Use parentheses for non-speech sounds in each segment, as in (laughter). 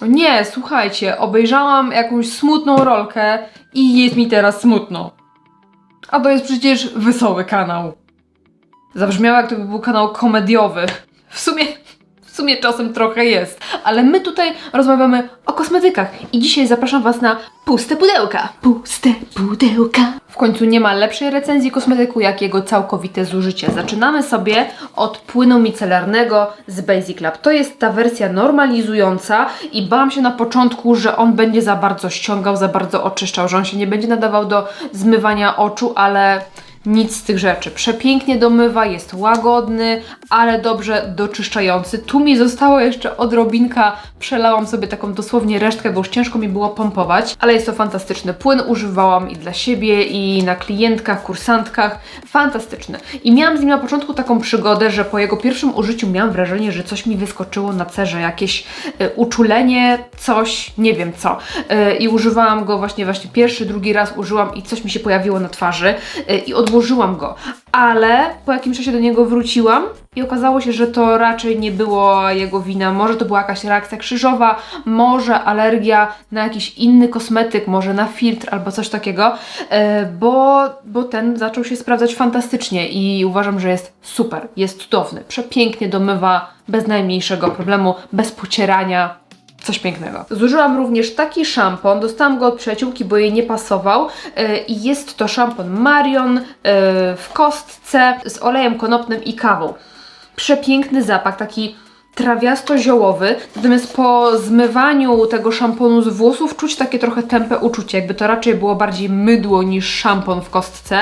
O Nie, słuchajcie, obejrzałam jakąś smutną rolkę i jest mi teraz smutno. A to jest przecież wesoły kanał. Zabrzmiało jak to by był kanał komediowy. W sumie, sumie czasem trochę jest. Ale my tutaj rozmawiamy o kosmetykach i dzisiaj zapraszam Was na puste pudełka. Puste pudełka. W końcu nie ma lepszej recenzji kosmetyku jak jego całkowite zużycie. Zaczynamy sobie od płynu micelarnego z Basic Lab. To jest ta wersja normalizująca i bałam się na początku, że on będzie za bardzo ściągał, za bardzo oczyszczał, że on się nie będzie nadawał do zmywania oczu, ale nic z tych rzeczy. Przepięknie domywa, jest łagodny, ale dobrze doczyszczający. Tu mi została jeszcze odrobinka, przelałam sobie taką dosłownie resztkę, bo już ciężko mi było pompować, ale jest to fantastyczny płyn, używałam i dla siebie, i na klientkach, kursantkach. Fantastyczny. I miałam z nim na początku taką przygodę, że po jego pierwszym użyciu miałam wrażenie, że coś mi wyskoczyło na cerze, jakieś y, uczulenie, coś, nie wiem co. Y, I używałam go właśnie, właśnie pierwszy, drugi raz użyłam i coś mi się pojawiło na twarzy y, i odłożyłam go. Ale po jakimś czasie do niego wróciłam i okazało się, że to raczej nie było jego wina. Może to była jakaś reakcja krzyżowa, może alergia na jakiś inny kosmetyk, może na filtr albo coś takiego, e, bo, bo ten zaczął się sprawdzać fantastycznie i uważam, że jest super, jest cudowny, przepięknie domywa, bez najmniejszego problemu, bez pocierania. Coś pięknego. Zużyłam również taki szampon. Dostałam go od przyjaciółki, bo jej nie pasował. E, I jest to szampon Marion e, w kostce z olejem konopnym i kawą. Przepiękny zapach, taki trawiasto-ziołowy, natomiast po zmywaniu tego szamponu z włosów czuć takie trochę tępe uczucie, jakby to raczej było bardziej mydło niż szampon w kostce.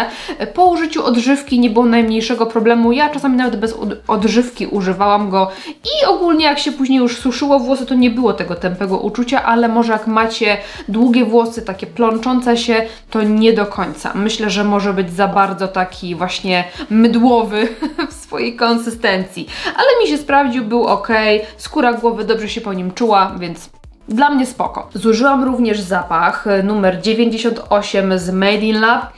Po użyciu odżywki nie było najmniejszego problemu, ja czasami nawet bez od- odżywki używałam go i ogólnie jak się później już suszyło włosy, to nie było tego tępego uczucia, ale może jak macie długie włosy, takie plączące się, to nie do końca. Myślę, że może być za bardzo taki właśnie mydłowy (laughs) w swojej konsystencji, ale mi się sprawdził, był ok, skóra głowy dobrze się po nim czuła, więc dla mnie spoko. Zużyłam również zapach y, numer 98 z Made in Lab.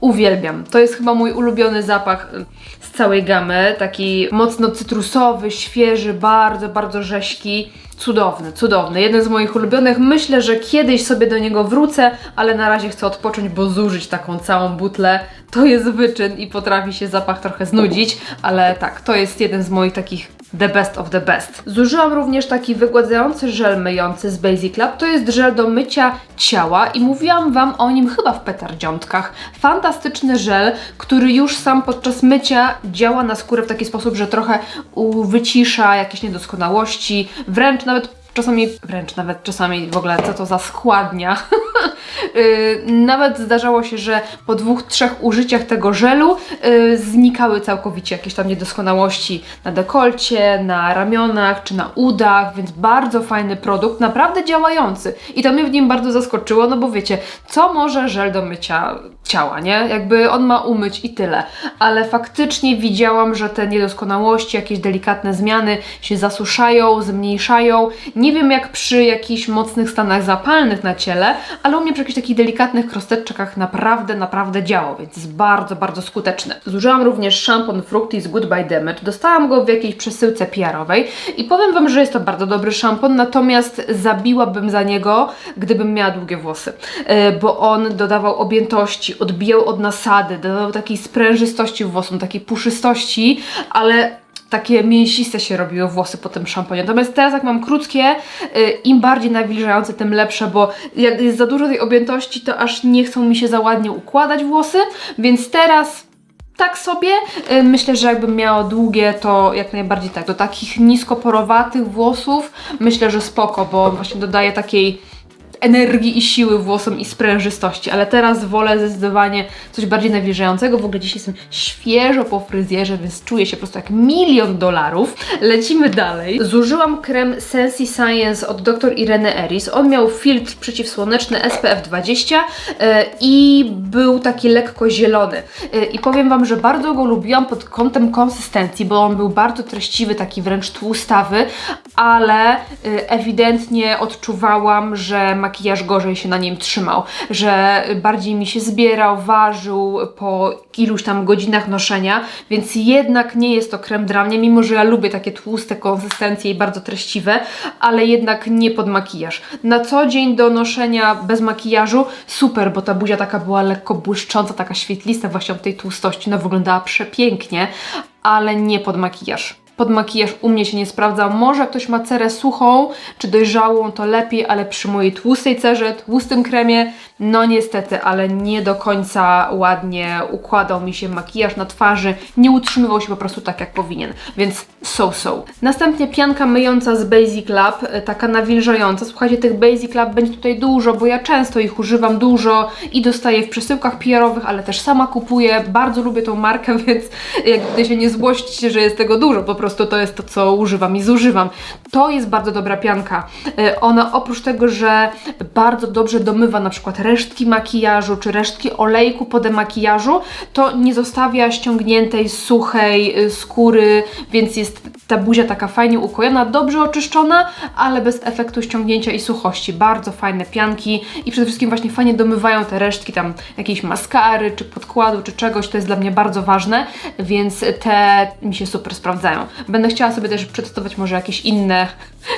Uwielbiam. To jest chyba mój ulubiony zapach y, z całej gamy. Taki mocno cytrusowy, świeży, bardzo, bardzo rześki. Cudowny, cudowny. Jeden z moich ulubionych. Myślę, że kiedyś sobie do niego wrócę, ale na razie chcę odpocząć, bo zużyć taką całą butlę to jest wyczyn i potrafi się zapach trochę znudzić, ale tak, to jest jeden z moich takich the best of the best. Zużyłam również taki wygładzający żel myjący z Basic Lab. To jest żel do mycia ciała i mówiłam Wam o nim chyba w petardziątkach. Fantastyczny żel, który już sam podczas mycia działa na skórę w taki sposób, że trochę wycisza jakieś niedoskonałości, wręcz nawet czasami, wręcz nawet czasami w ogóle co to za składnia. Yy, (laughs) nawet zdarzało się, że po dwóch, trzech użyciach tego żelu yy, znikały całkowicie jakieś tam niedoskonałości na dekolcie, na ramionach czy na udach, więc bardzo fajny produkt, naprawdę działający. I to mnie w nim bardzo zaskoczyło, no bo wiecie, co może żel do mycia ciała, nie? Jakby on ma umyć i tyle. Ale faktycznie widziałam, że te niedoskonałości, jakieś delikatne zmiany się zasuszają, zmniejszają. Nie wiem jak przy jakichś mocnych stanach zapalnych na ciele, ale u mnie przy jakichś takich delikatnych krosteczkach naprawdę, naprawdę działał, więc jest bardzo, bardzo skuteczny. Zużyłam również szampon Fructis Goodbye Damage. Dostałam go w jakiejś przesyłce PR-owej i powiem Wam, że jest to bardzo dobry szampon, natomiast zabiłabym za niego, gdybym miała długie włosy, E, bo on dodawał objętości, odbijał od nasady, dodawał takiej sprężystości włosom, takiej puszystości, ale takie mięsiste się robiły włosy po tym szamponie. Natomiast teraz jak mam krótkie, y, im bardziej nawilżające, tym lepsze, bo jak jest za dużo tej objętości, to aż nie chcą mi się za ładnie układać włosy, więc teraz tak sobie. Y, Myślę, że jakbym miała długie, to jak najbardziej tak. Do takich niskoporowatych włosów myślę, że spoko, bo właśnie dodaje takiej energii i siły włosom i sprężystości, ale teraz wolę zdecydowanie coś bardziej nawilżającego. W ogóle dzisiaj jestem świeżo po fryzjerze, więc czuję się po prostu jak milion dolarów. Lecimy dalej. Zużyłam krem Sensi Science od dr Ireny Eris. On miał filtr przeciwsłoneczny SPF 20 e, i był taki lekko zielony. E, I powiem Wam, że bardzo go lubiłam pod kątem konsystencji, bo on był bardzo treściwy, taki wręcz tłustawy, ale e, ewidentnie odczuwałam, że makijaż gorzej się na nim trzymał, że bardziej mi się zbierał, ważył po iluś tam godzinach noszenia, więc jednak nie jest to krem dla mnie, mimo że ja lubię takie tłuste konsystencje i bardzo treściwe, ale jednak nie pod makijaż. Na co dzień do noszenia bez makijażu super, bo ta buzia taka była lekko błyszcząca, taka świetlista właśnie od tej tłustości, no wyglądała przepięknie, ale nie pod makijaż. Pod makijaż u mnie się nie sprawdza. Może ktoś ma cerę suchą czy dojrzałą, to lepiej, ale przy mojej tłustej cerze, tłustym kremie, no niestety, ale nie do końca ładnie układał mi się makijaż na twarzy, nie utrzymywał się po prostu tak jak powinien, więc so-so. Następnie pianka myjąca z Basic Lab, e, taka nawilżająca. Słuchajcie, tych Basic Lab będzie tutaj dużo, bo ja często ich używam dużo i dostaję w przesyłkach PR-owych, ale też sama kupuję. Bardzo lubię tą markę, (laughs) więc jak się nie złościcie, że jest tego dużo, po prostu to jest to, co używam i zużywam. To jest bardzo dobra pianka. E, Ona oprócz tego, że bardzo dobrze domywa na przykład resztki makijażu czy resztki olejku po demakijażu, to nie zostawia ściągniętej, suchej y, skóry, więc jest ta buzia taka fajnie ukojona, dobrze oczyszczona, ale bez efektu ściągnięcia i suchości. Bardzo fajne pianki i przede wszystkim właśnie fajnie domywają te resztki tam jakiejś maskary, czy podkładu, czy czegoś, to jest dla mnie bardzo ważne, więc te mi się super sprawdzają. Będę chciała sobie też przetestować może jakieś inne,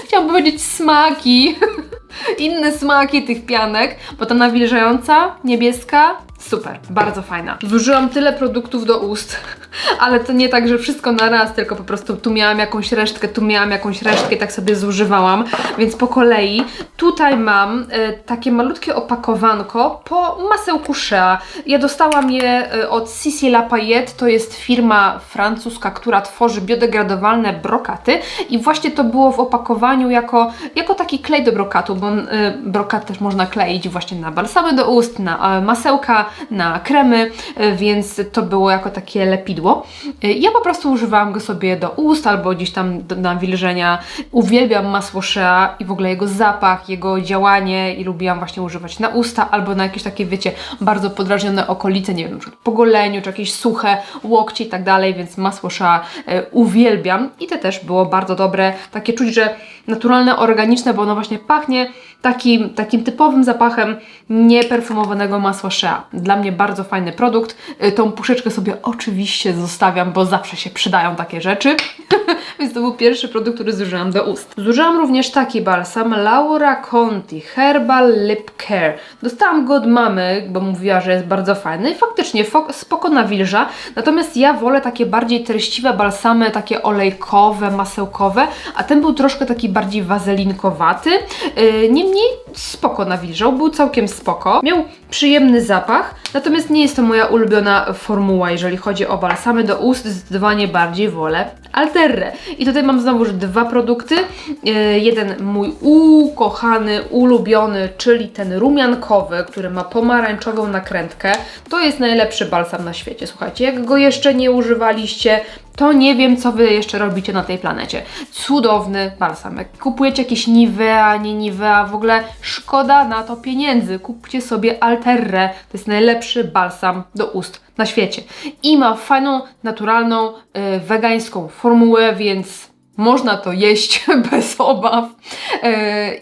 chciałabym powiedzieć smaki, (laughs) inne smaki tych pianek, bo ta nawilżająca, niebieska, super, bardzo fajna. Zużyłam tyle produktów do ust, (laughs) ale to nie tak, że wszystko na raz, tylko po prostu tu miałam jakąś resztkę, tu miałam jakąś resztkę i tak sobie zużywałam, więc po kolei tutaj mam e, takie malutkie opakowanko po masełku Shea. Ja dostałam je e, od Cici Lapayette, to jest firma francuska, która tworzy biodegradowalne brokaty. I właśnie to było w opakowaniu jako, jako taki klej do brokatu, bo e, brokat też można kleić właśnie na balsamy do ust, na e, masełka, na kremy, e, więc to było jako takie lepidło. E, Ja po prostu używałam go sobie do ust albo gdzieś tam do nawilżenia. Uwielbiam masło Shea i w ogóle jego zapach, jego działanie i lubiłam właśnie używać na usta albo na jakieś takie, wiecie, bardzo podrażnione okolice, nie wiem, przykład po goleniu, czy jakieś suche łokcie i tak dalej, więc masło Shea uwielbiam i to też było bardzo dobre, takie czuć, że naturalne, organiczne, bo ono właśnie pachnie takim, takim typowym zapachem nieperfumowanego masła Shea. Dla mnie bardzo fajny produkt. Y, Tą puszeczkę sobie oczywiście zostawiam, bo zawsze się przydają takie rzeczy. (laughs) Więc to był pierwszy produkt, który zużyłam do ust. Zużyłam również taki balsam Laura Conti Herbal Lip Care. Dostałam go od mamy, bo mówiła, że jest bardzo fajny i faktycznie spoko nawilża. Natomiast ja wolę takie bardziej treściwe balsamy, takie olejkowe, masełkowe, a ten był troszkę taki bardziej wazelinkowaty. Yy, Niemniej spoko nawilżał, był całkiem spoko. Miał przyjemny zapach, natomiast nie jest to moja ulubiona formuła, jeżeli chodzi o balsamy do ust, zdecydowanie bardziej wolę Alterre. I tutaj mam znowu dwa produkty. Yy, Jeden mój ukochany, ulubiony, czyli ten rumiankowy, który ma pomarańczową nakrętkę. To jest najlepszy balsam na świecie. Słuchajcie, jak go jeszcze nie używaliście, to nie wiem, co Wy jeszcze robicie na tej planecie. Cudowny balsam. Jak kupujecie jakieś Nivea, nie Nivea, w ogóle szkoda na to pieniędzy. Kupcie sobie Alterre. To jest najlepszy balsam do ust na świecie. I ma fajną, naturalną, yy, wegańską formułę, więc można to jeść (laughs) bez obaw Yy,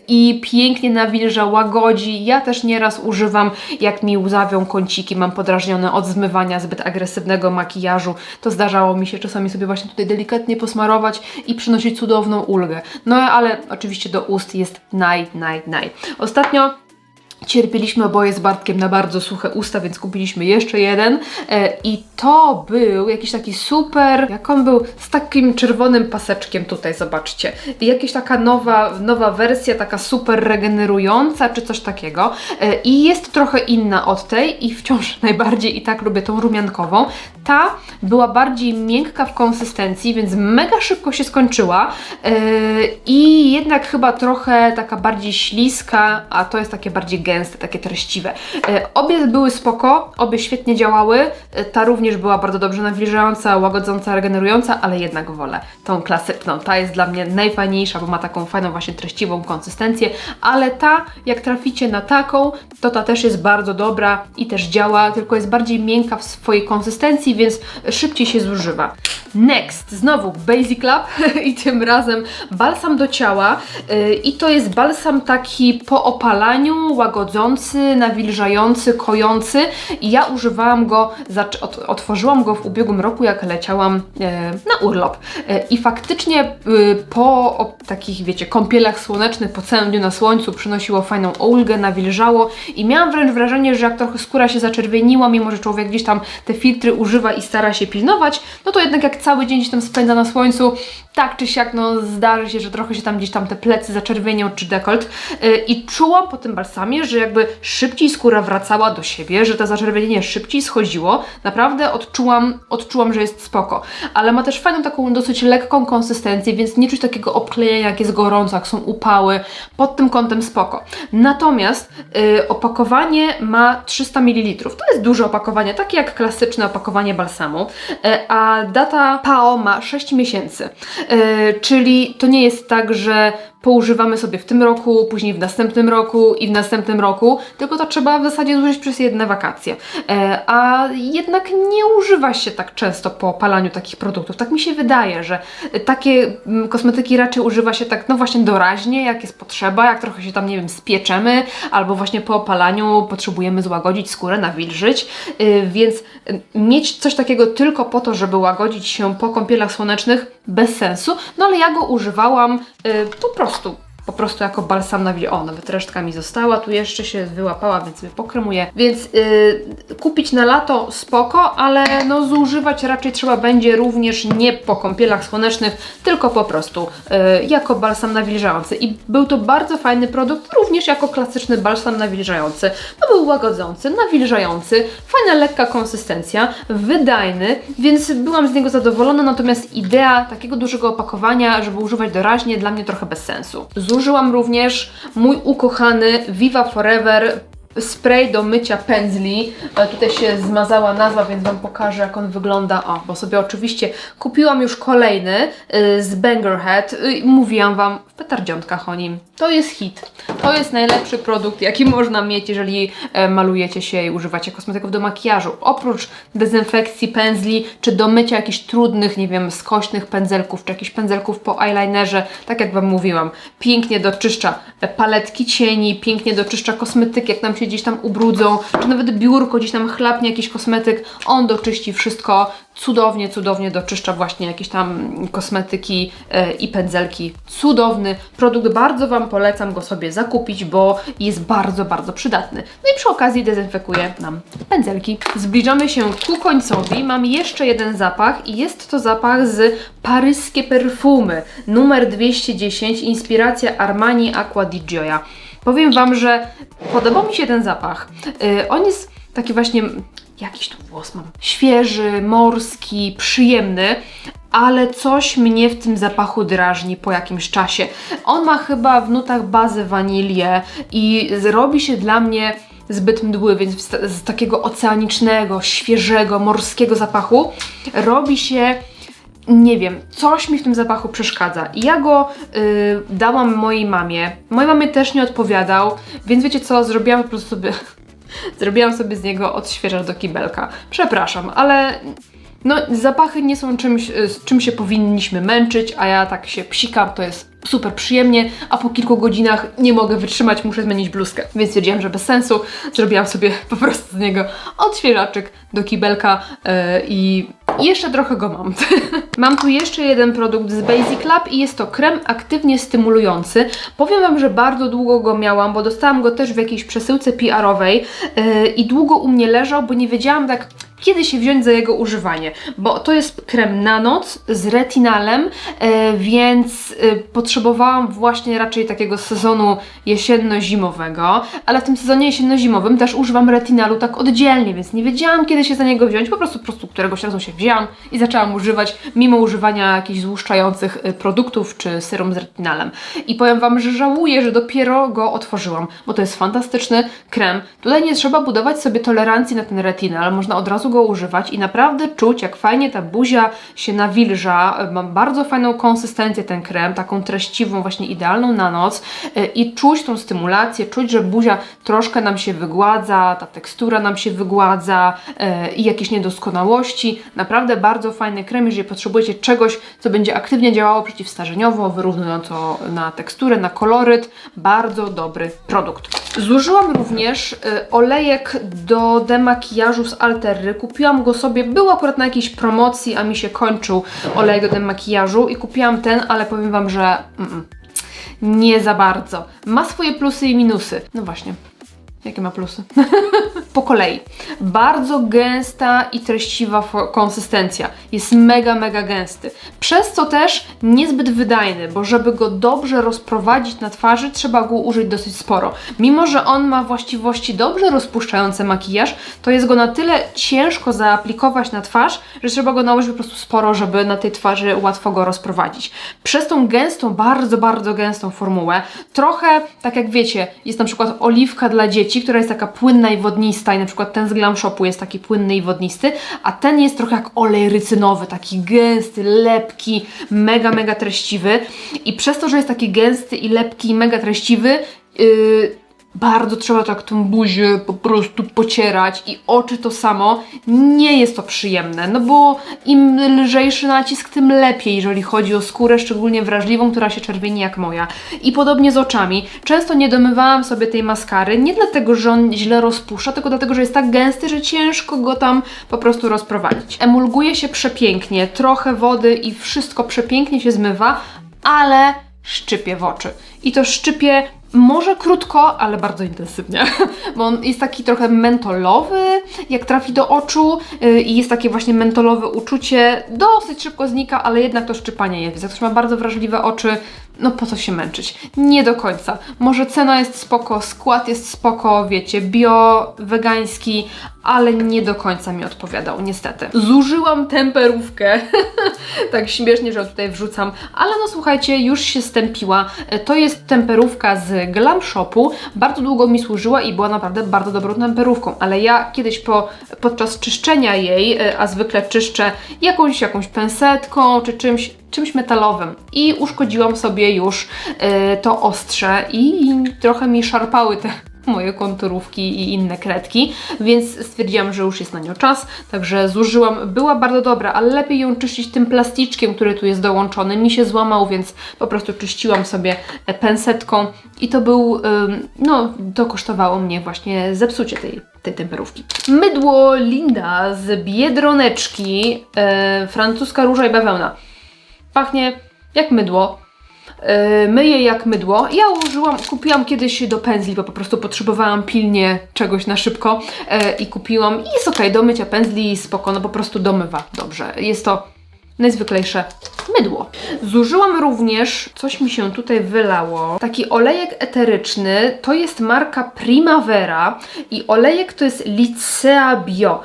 i pięknie nawilża, łagodzi. Ja też nieraz używam, jak mi łzawią kąciki, mam podrażnione od zmywania zbyt agresywnego makijażu. To zdarzało mi się czasami sobie właśnie tutaj delikatnie posmarować i przynosić cudowną ulgę. No ale oczywiście do ust jest naj, naj, naj. Ostatnio Cierpieliśmy oboje z Bartkiem na bardzo suche usta, więc kupiliśmy jeszcze jeden. E, I to był jakiś taki super, jak on był, z takim czerwonym paseczkiem tutaj, zobaczcie. I jakaś taka nowa, nowa wersja, taka super regenerująca, czy coś takiego. E, I jest trochę inna od tej i wciąż (laughs) najbardziej i tak lubię tą rumiankową. Ta była bardziej miękka w konsystencji, więc mega szybko się skończyła. E, I jednak chyba trochę taka bardziej śliska, a to jest takie bardziej gęste takie treściwe. E, obie były spoko, obie świetnie działały. E, ta również była bardzo dobrze nawilżająca, łagodząca, regenerująca, ale jednak wolę tą klasyczną. Ta jest dla mnie najfajniejsza, bo ma taką fajną właśnie treściwą konsystencję, ale ta, jak traficie na taką, to ta też jest bardzo dobra i też działa, tylko jest bardziej miękka w swojej konsystencji, więc szybciej się zużywa. Next, znowu Basic Lab (laughs) i tym razem balsam do ciała yy, i to jest balsam taki po opalaniu, łagodzący, nawilżający, kojący. I ja używałam go, otworzyłam go w ubiegłym roku, jak leciałam yy, na urlop. Yy, i faktycznie yy, po takich, wiecie, kąpielach słonecznych, po całym dniu na słońcu przynosiło fajną ulgę, nawilżało. I miałam wręcz wrażenie, że jak trochę skóra się zaczerwieniła, mimo że człowiek gdzieś tam te filtry używa i stara się pilnować, no to jednak jak cały dzień gdzieś tam spędza na słońcu, tak czy siak, no zdarzy się, że trochę się tam gdzieś tam te plecy zaczerwienią czy dekolt. Yy, i czułam po tym balsamie, że jakby szybciej skóra wracała do siebie, że to zaczerwienienie szybciej schodziło. Naprawdę odczułam, odczułam, że jest spoko. Ale ma też fajną taką dosyć lekką konsystencję, więc nie czuć takiego obklejenia, jak jest gorąco, jak są upały. Pod tym kątem spoko. Natomiast yy, opakowanie ma 300 ml. To jest duże opakowanie, takie jak klasyczne opakowanie balsamu, yy, a data PAO ma 6 miesięcy. Yy, czyli to nie jest tak, że poużywamy sobie w tym roku, później w następnym roku i w następnym roku, tylko to trzeba w zasadzie zużyć przez jedne wakacje. E, a jednak nie używa się tak często po opalaniu takich produktów. Tak mi się wydaje, że takie mm, kosmetyki raczej używa się tak, no właśnie doraźnie, jak jest potrzeba, jak trochę się tam, nie wiem, spieczemy, albo właśnie po opalaniu potrzebujemy złagodzić skórę, nawilżyć, e, więc e, mieć coś takiego tylko po to, żeby łagodzić się po kąpielach słonecznych, bez sensu, no ale ja go używałam po prostu prostu po prostu jako balsam na. O, nawet resztka mi została, tu jeszcze się wyłapała, więc sobie pokremuję. Więc yy, kupić na lato spoko, ale no zużywać raczej trzeba będzie również nie po kąpielach słonecznych, tylko po prostu yy, jako balsam nawilżający. I był to bardzo fajny produkt, również jako klasyczny balsam nawilżający. No był łagodzący, nawilżający, fajna lekka konsystencja, wydajny, więc byłam z niego zadowolona, natomiast idea takiego dużego opakowania, żeby używać doraźnie, dla mnie trochę bez sensu. Zużyłam również mój ukochany Viva Forever spray do mycia pędzli. E, Tutaj się zmazała nazwa, więc Wam pokażę, jak on wygląda. O, bo sobie oczywiście kupiłam już kolejny y, z Bangerhead. Y, Mówiłam Wam w petardziątkach o nim. To jest hit. To jest najlepszy produkt, jaki można mieć, jeżeli e, malujecie się i używacie kosmetyków do makijażu. Oprócz dezynfekcji pędzli, czy do mycia jakichś trudnych, nie wiem, skośnych pędzelków, czy jakichś pędzelków po eyelinerze, tak jak Wam mówiłam. Pięknie doczyszcza e, paletki cieni, pięknie doczyszcza kosmetyk, jak nam się gdzieś tam ubrudzą, czy nawet biurko gdzieś tam chlapnie jakiś kosmetyk, on doczyści wszystko, cudownie, cudownie doczyszcza właśnie jakieś tam kosmetyki e, i pędzelki. Cudowny produkt, bardzo Wam polecam go sobie zakupić, bo jest bardzo, bardzo przydatny. No i przy okazji dezynfekuje nam pędzelki. Zbliżamy się ku końcowi. Mam jeszcze jeden zapach i jest to zapach z paryskie perfumy numer 210, inspiracja Armani Aqua di Gioia. Powiem Wam, że podoba mi się ten zapach. Yy, on jest taki właśnie, jakiś tu włos mam, świeży, morski, przyjemny, ale coś mnie w tym zapachu drażni po jakimś czasie. On ma chyba w nutach bazę wanilię i robi się dla mnie zbyt mdły, więc z takiego oceanicznego, świeżego, morskiego zapachu robi się nie wiem, coś mi w tym zapachu przeszkadza. I ja go y, dałam mojej mamie. Mojej mamie też nie odpowiadał, więc wiecie co, zrobiłam po prostu sobie. (laughs) zrobiłam sobie z niego odświeżacz do kibelka. Przepraszam, ale. No, zapachy nie są czymś, y, z czym się powinniśmy męczyć, a ja tak się psikam, to jest super przyjemnie, a po kilku godzinach nie mogę wytrzymać, muszę zmienić bluzkę. Więc stwierdziłam, że bez sensu, zrobiłam sobie po prostu z niego odświeżaczek do kibelka yy, i jeszcze trochę go mam. (laughs) mam tu jeszcze jeden produkt z Basic Lab i jest to krem aktywnie stymulujący. Powiem Wam, że bardzo długo go miałam, bo dostałam go też w jakiejś przesyłce PR-owej yy, i długo u mnie leżał, bo nie wiedziałam tak kiedy się wziąć za jego używanie, bo to jest krem na noc z retinalem, e, więc e, potrzebowałam właśnie raczej takiego sezonu jesienno-zimowego, ale w tym sezonie jesienno-zimowym też używam retinalu tak oddzielnie, więc nie wiedziałam kiedy się za niego wziąć, po prostu, po prostu któregoś razu się wzięłam i zaczęłam używać, mimo używania jakichś złuszczających e, produktów czy serum z retinalem. I powiem Wam, że żałuję, że dopiero go otworzyłam, bo to jest fantastyczny krem. Tutaj nie trzeba budować sobie tolerancji na ten retinal, można od razu go używać i naprawdę czuć, jak fajnie ta buzia się nawilża. Ma bardzo fajną konsystencję ten krem, taką treściwą, właśnie idealną na noc y, i czuć tą stymulację, czuć, że buzia troszkę nam się wygładza, ta tekstura nam się wygładza y, i jakieś niedoskonałości. Naprawdę bardzo fajny krem, jeżeli potrzebujecie czegoś, co będzie aktywnie działało przeciwstarzeniowo, wyrównująco na teksturę, na koloryt. Bardzo dobry produkt. Zużyłam również y, olejek do demakijażu z Alterry. Kupiłam go sobie, był akurat na jakiejś promocji, a mi się kończył olejek do demakijażu i kupiłam ten, ale powiem Wam, że mm, mm, nie za bardzo. Ma swoje plusy i minusy. No właśnie. Jakie ma plusy? (laughs) po kolei. Bardzo gęsta i treściwa konsystencja. Jest mega, mega gęsty. Przez co też niezbyt wydajny, bo żeby go dobrze rozprowadzić na twarzy, trzeba go użyć dosyć sporo. Mimo, że on ma właściwości dobrze rozpuszczające makijaż, to jest go na tyle ciężko zaaplikować na twarz, że trzeba go nałożyć po prostu sporo, żeby na tej twarzy łatwo go rozprowadzić. Przez tą gęstą, bardzo, bardzo gęstą formułę, trochę, tak jak wiecie, jest na przykład oliwka dla dzieci, która jest taka płynna i wodnista i na przykład ten z Glam Shopu jest taki płynny i wodnisty, a ten jest trochę jak olej rycynowy, taki gęsty, lepki, mega, mega treściwy. I przez to, że jest taki gęsty i lepki i mega treściwy, yy, bardzo trzeba tak tą buzię po prostu pocierać i oczy to samo. Nie jest to przyjemne, no bo im lżejszy nacisk, tym lepiej, jeżeli chodzi o skórę, szczególnie wrażliwą, która się czerwieni jak moja. I podobnie z oczami. Często nie domywałam sobie tej maskary, nie dlatego, że on źle rozpuszcza, tylko dlatego, że jest tak gęsty, że ciężko go tam po prostu rozprowadzić. Emulguje się przepięknie, trochę wody i wszystko przepięknie się zmywa, ale szczypie w oczy. I to szczypie może krótko, ale bardzo intensywnie, (laughs) bo on jest taki trochę mentolowy, jak trafi do oczu yy, i jest takie właśnie mentolowe uczucie, dosyć szybko znika, ale jednak to szczypanie jest. Jak ktoś ma bardzo wrażliwe oczy, no po co się męczyć? Nie do końca. Może cena jest spoko, skład jest spoko, wiecie, bio, wegański, ale nie do końca mi odpowiadał, niestety. Zużyłam temperówkę, (laughs) tak śmiesznie, że tutaj wrzucam, ale no słuchajcie, już się stępiła. To jest temperówka z Glam Shopu, bardzo długo mi służyła i była naprawdę bardzo dobrą temperówką, ale ja kiedyś po, podczas czyszczenia jej, a zwykle czyszczę jakąś, jakąś pensetką czy czymś, czymś metalowym i uszkodziłam sobie już y, to ostrze i, trochę mi szarpały te (laughs) moje konturówki i inne kredki, więc stwierdziłam, że już jest na nią czas, także zużyłam. Była bardzo dobra, ale lepiej ją czyścić tym plasticzkiem, który tu jest dołączony. Mi się złamał, więc po prostu czyściłam sobie pensetką i to był, ym, no, to kosztowało mnie właśnie zepsucie tej, tej temperówki. Mydło Linda z Biedroneczki, e, francuska róża i bawełna. Pachnie jak mydło. Yy, myję jak mydło. Ja użyłam, kupiłam kiedyś do pędzli, bo po prostu potrzebowałam pilnie czegoś na szybko yy, i kupiłam. I jest ok, do mycia pędzli spoko, no po prostu domywa dobrze. Jest to najzwyklejsze mydło. Zużyłam również, coś mi się tutaj wylało, taki olejek eteryczny, to jest marka Primavera i olejek to jest Licea Bio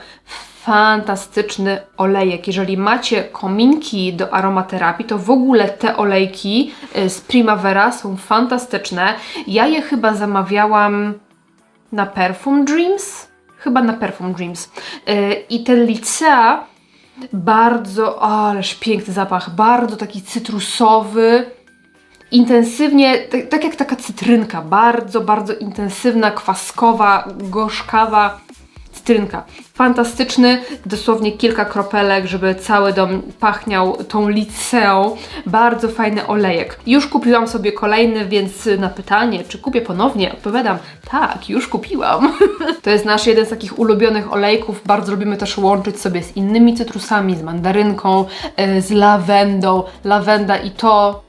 fantastyczny olejek. Jeżeli macie kominki do aromaterapii, to w ogóle te olejki y, z Primavera są fantastyczne. Ja je chyba zamawiałam na Perfume Dreams? Chyba na Perfume Dreams. Y, I ten Licea bardzo, ależ piękny zapach, bardzo taki cytrusowy, intensywnie, tak, tak jak taka cytrynka, bardzo, bardzo intensywna, kwaskowa, gorzkawa cytrynka. Fantastyczny, dosłownie kilka kropelek, żeby cały dom pachniał tą liceą. Bardzo fajny olejek. Już kupiłam sobie kolejny, więc na pytanie, czy kupię ponownie, odpowiadam, tak, już kupiłam. (laughs) to jest nasz jeden z takich ulubionych olejków. Bardzo lubimy też łączyć sobie z innymi cytrusami, z mandarynką, e, z lawendą. Lawenda i to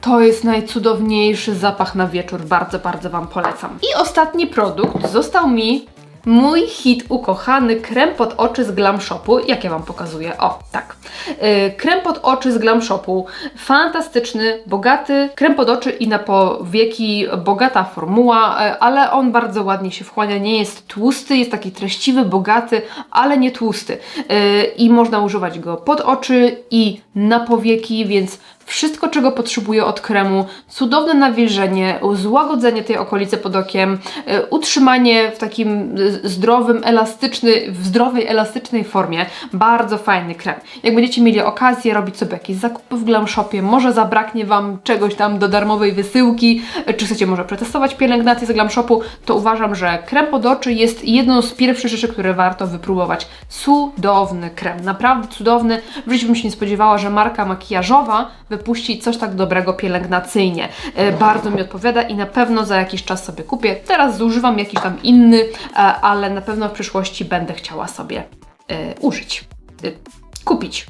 to jest najcudowniejszy zapach na wieczór. Bardzo, bardzo Wam polecam. I ostatni produkt został mi Mój hit ukochany krem pod oczy z Glam Shopu. Jak ja Wam pokazuję? O, tak. Yy, krem pod oczy z Glam Shopu. Fantastyczny, bogaty krem pod oczy i na powieki bogata formuła, yy, ale on bardzo ładnie się wchłania. Nie jest tłusty, jest taki treściwy, bogaty, ale nie tłusty. Yy, I można używać go pod oczy i na powieki, więc wszystko, czego potrzebuję od kremu, cudowne nawilżenie, złagodzenie tej okolicy pod okiem, y, utrzymanie w takim y, zdrowym, elastyczny, w zdrowej, elastycznej formie. Bardzo fajny krem. Jak będziecie mieli okazję robić sobie jakieś zakupy w Glam Shopie, może zabraknie Wam czegoś tam do darmowej wysyłki, y, czy chcecie może przetestować pielęgnację z Glam Shopu, to uważam, że krem pod oczy jest jedną z pierwszych rzeczy, które warto wypróbować. Cudowny krem, naprawdę cudowny. W życiu bym się nie spodziewała, że marka makijażowa wypuści coś tak dobrego pielęgnacyjnie. E, Bardzo mi odpowiada i na pewno za jakiś czas sobie kupię. Teraz zużywam jakiś tam inny, e, ale na pewno w przyszłości będę chciała sobie e, użyć. Kupić.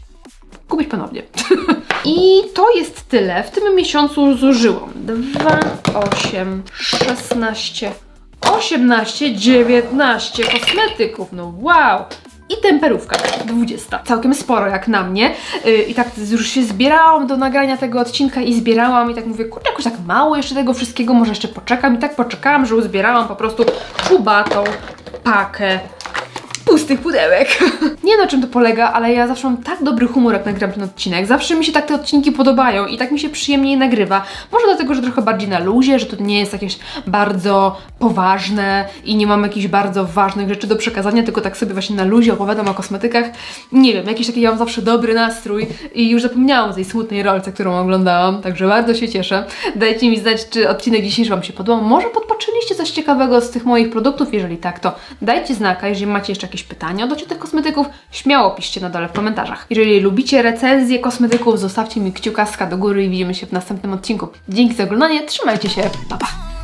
Kupić ponownie. (laughs) I to jest tyle. W tym miesiącu zużyłam 2, 8, 16, 18, 19 kosmetyków. No wow! I temperówka 20. Całkiem sporo jak na mnie. Yy, I tak już się zbierałam do nagrania tego odcinka i zbierałam i tak mówię, kurde, jakoś tak mało jeszcze tego wszystkiego, może jeszcze poczekam. I tak poczekałam, że uzbierałam po prostu czubatą pakę pustych pudełek. (laughs) Nie wiem na czym to polega, ale ja zawsze mam tak dobry humor, jak nagram ten odcinek. Zawsze mi się tak te odcinki podobają i tak mi się przyjemniej nagrywa. Może dlatego, że trochę bardziej na luzie, że to nie jest jakieś bardzo poważne i nie mam jakichś bardzo ważnych rzeczy do przekazania, tylko tak sobie właśnie na luzie opowiadam o kosmetykach. Nie wiem, jakiś taki ja mam zawsze dobry nastrój i już zapomniałam o tej smutnej rolce, którą oglądałam, także bardzo się cieszę. Dajcie mi znać, czy odcinek dzisiejszy Wam się podobał. Może podpatrzyliście coś ciekawego z tych moich produktów? Jeżeli tak, to dajcie znaka. Jeżeli macie jeszcze jakieś pytania odnośnie tych kosmetyków, śmiało piszcie na dole w komentarzach. Jeżeli lubicie recenzje kosmetyków, zostawcie mi kciukaska do góry i widzimy się w następnym odcinku. Dzięki za oglądanie, trzymajcie się, pa pa!